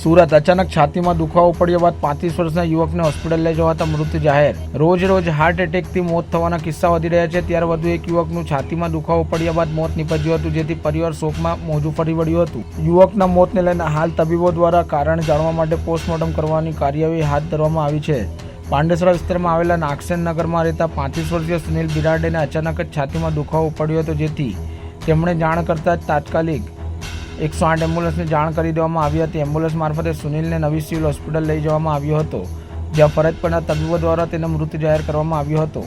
સુરત અચાનક છાતીમાં દુખાવો પડ્યા બાદ પાંત્રીસ વર્ષના યુવકને હોસ્પિટલ લઈ જવાતા મૃત્યુ જાહેર. રોજ રોજ હાર્ટ એટેકથી મોત થવાના કિસ્સા વધી રહ્યા છે. ત્યારે વધુ એક યુવકનું છાતીમાં દુખાવો પડ્યા બાદ મોત નીપજ્યું હતું, જેથી પરિવાર શોકમાં મોજું ફરી વળ્યું હતું. યુવકના મોતને લઈને હાલ તબીબો દ્વારા કારણ જાણવા માટે પોસ્ટમોર્ટમ કરવાની કાર્યવાહી હાથ ધરવામાં આવી છે. પાંડેસરા વિસ્તારમાં આવેલા નાગસેન નગરમાં રહેતા પાંત્રીસ વર્ષીય સુનિલ બિરાડેને અચાનક જ છાતીમાં દુખાવો પડ્યો હતો, જેથી તેમણે જાણ કરતાં જ તાત્કાલિક એકસો આઠ એમ્બ્યુલન્સને જાણ કરી દેવામાં આવી હતી. એમ્બ્યુલન્સ મારફતે સુનિલને નવી સિવિલ હોસ્પિટલ લઈ જવામાં આવ્યો હતો, જ્યાં ફરજ પરના તબીબો દ્વારા તેને મૃત જાહેર કરવામાં આવ્યો હતો.